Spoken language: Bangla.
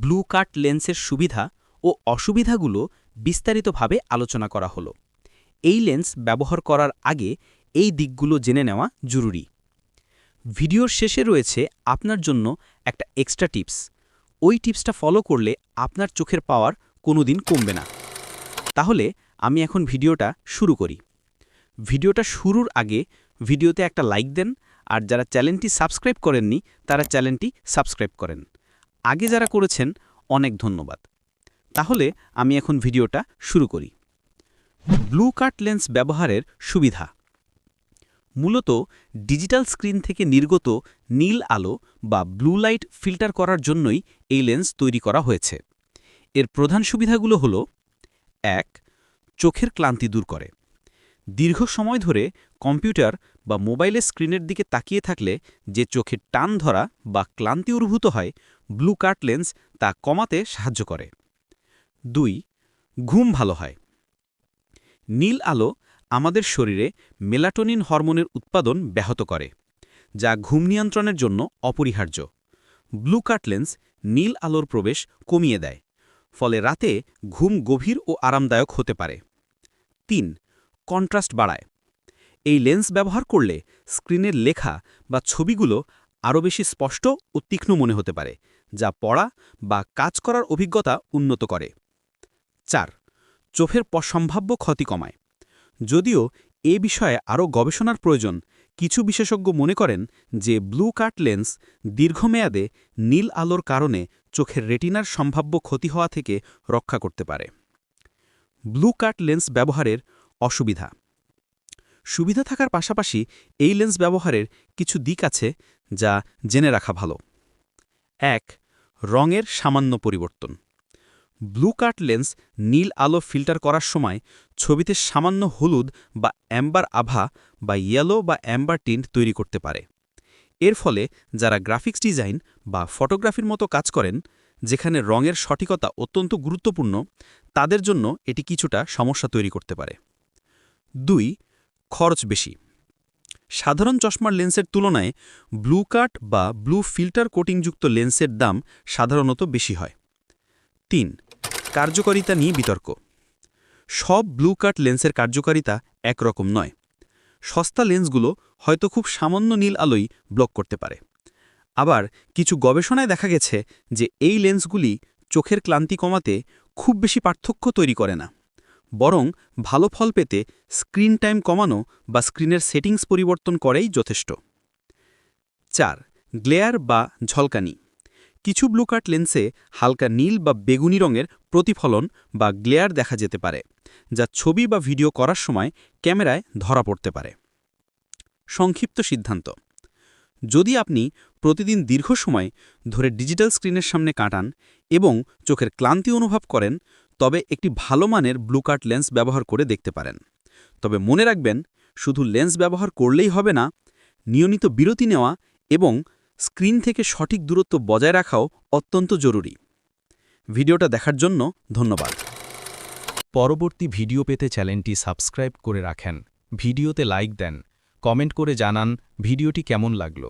ব্লু কাট লেন্সের সুবিধা ও অসুবিধাগুলো বিস্তারিতভাবে আলোচনা করা হলো। এই লেন্স ব্যবহার করার আগে এই দিকগুলো জেনে নেওয়া জরুরি। ভিডিওর শেষে রয়েছে আপনার জন্য একটা এক্সট্রা টিপস ওই টিপসটা ফলো করলে আপনার চোখের পাওয়ার কোনোদিন কমবে না। তাহলে আমি এখন ভিডিওটা শুরু করি। ভিডিওটা শুরুর আগে ভিডিওতে একটা লাইক দেন, আর যারা চ্যানেলটি সাবস্ক্রাইব করেননি, তারা চ্যানেলটি সাবস্ক্রাইব করেন। আগে যারা করেছেন, অনেক ধন্যবাদ। তাহলে আমি এখন ভিডিওটা শুরু করি। ব্লু কাট লেন্স ব্যবহারের সুবিধা। মূলত ডিজিটাল স্ক্রিন থেকে নির্গত নীল আলো বা ব্লু লাইট ফিল্টার করার জন্যই এই লেন্স তৈরি করা হয়েছে। এর প্রধান সুবিধাগুলো হল, এক, চোখের ক্লান্তি দূর করে। দীর্ঘ সময় ধরে কম্পিউটার বা মোবাইলের স্ক্রিনের দিকে তাকিয়ে থাকলে যে চোখের টান ধরা বা ক্লান্তি অনুভূত হয়, ব্লু কাট লেন্স তা কমাতে সাহায্য করে। দুই, ঘুম ভালো হয়। নীল আলো আমাদের শরীরে মেলাটোনিন হরমোনের উৎপাদন ব্যাহত করে, যা ঘুম নিয়ন্ত্রণের জন্য অপরিহার্য। ব্লু কাট লেন্স নীল আলোর প্রবেশ কমিয়ে দেয়, ফলে রাতে ঘুম গভীর ও আরামদায়ক হতে পারে। তিন কন্ট্রাস্ট বাড়ায়। এই লেন্স ব্যবহার করলে স্ক্রিনের লেখা বা ছবিগুলো আরও বেশি স্পষ্ট ও তীক্ষ্ণ মনে হতে পারে, যা পড়া বা কাজ করার অভিজ্ঞতা উন্নত করে। চার, চোখের সম্ভাব্য ক্ষতি কমায়। যদিও এ বিষয়ে আরও গবেষণার প্রয়োজন, কিছু বিশেষজ্ঞ মনে করেন যে ব্লু কাট লেন্স দীর্ঘমেয়াদে নীল আলোর কারণে চোখের রেটিনার সম্ভাব্য ক্ষতি হওয়া থেকে রক্ষা করতে পারে। ব্লু কাট লেন্স ব্যবহারের অসুবিধা। সুবিধা থাকার পাশাপাশি এই লেন্স ব্যবহারের কিছু দিক আছে যা জেনে রাখা ভালো। এক, রঙের সামান্য পরিবর্তন। ব্লু কাট লেন্স নীল আলো ফিল্টার করার সময় ছবিতে সামান্য হলুদ বা অ্যাম্বার আভা বা ইয়েলো বা অ্যাম্বার টিন্ট তৈরি করতে পারে। এর ফলে যারা গ্রাফিক্স ডিজাইন বা ফটোগ্রাফির মতো কাজ করেন, যেখানে রঙের সঠিকতা অত্যন্ত গুরুত্বপূর্ণ, তাদের জন্য এটি কিছুটা সমস্যা তৈরি করতে পারে। দুই, খরচ বেশি। সাধারণ চশমার লেন্সের তুলনায় ব্লু কাট বা ব্লু ফিল্টার কোটিংযুক্ত লেন্সের দাম সাধারণত বেশি হয়। তিন, কার্যকারিতা নিয়ে বিতর্ক। সব ব্লু কাট লেন্সের কার্যকারিতা একরকম নয়। সস্তা লেন্সগুলো হয়তো খুব সামান্য নীল আলোই ব্লক করতে পারে। আবার কিছু গবেষণায় দেখা গেছে যে এই লেন্সগুলি চোখের ক্লান্তি কমাতে খুব বেশি পার্থক্য তৈরি করে না। বরং ভালো ফল পেতে স্ক্রিন টাইম কমানো বা স্ক্রিনের সেটিংস পরিবর্তন করেই যথেষ্ট। চার, গ্লেয়ার বা ঝলকানি। কিছু ব্লুকার্ট লেন্সে হালকা নীল বা বেগুনি রঙের প্রতিফলন বা গ্লেয়ার দেখা যেতে পারে, যা ছবি বা ভিডিও করার সময় ক্যামেরায় ধরা পড়তে পারে। সংক্ষিপ্ত সিদ্ধান্ত। যদি আপনি প্রতিদিন দীর্ঘ সময় ধরে ডিজিটাল স্ক্রিনের সামনে কাটান এবং চোখের ক্লান্তি অনুভব করেন তবে একটি ভালো মানের ব্লুকার্ট লেন্স ব্যবহার করে দেখতে পারেন। তবে মনে রাখবেন, শুধু লেন্স ব্যবহার করলেই হবে না, নিয়মিত বিরতি নেওয়া এবং স্ক্রিন থেকে সঠিক দূরত্ব বজায় রাখাও অত্যন্ত জরুরি। ভিডিওটা দেখার জন্য ধন্যবাদ। পরবর্তী ভিডিও পেতে চ্যানেলটি সাবস্ক্রাইব করে রাখেন। ভিডিওতে লাইক দেন, কমেন্ট করে জানান ভিডিওটি কেমন লাগল।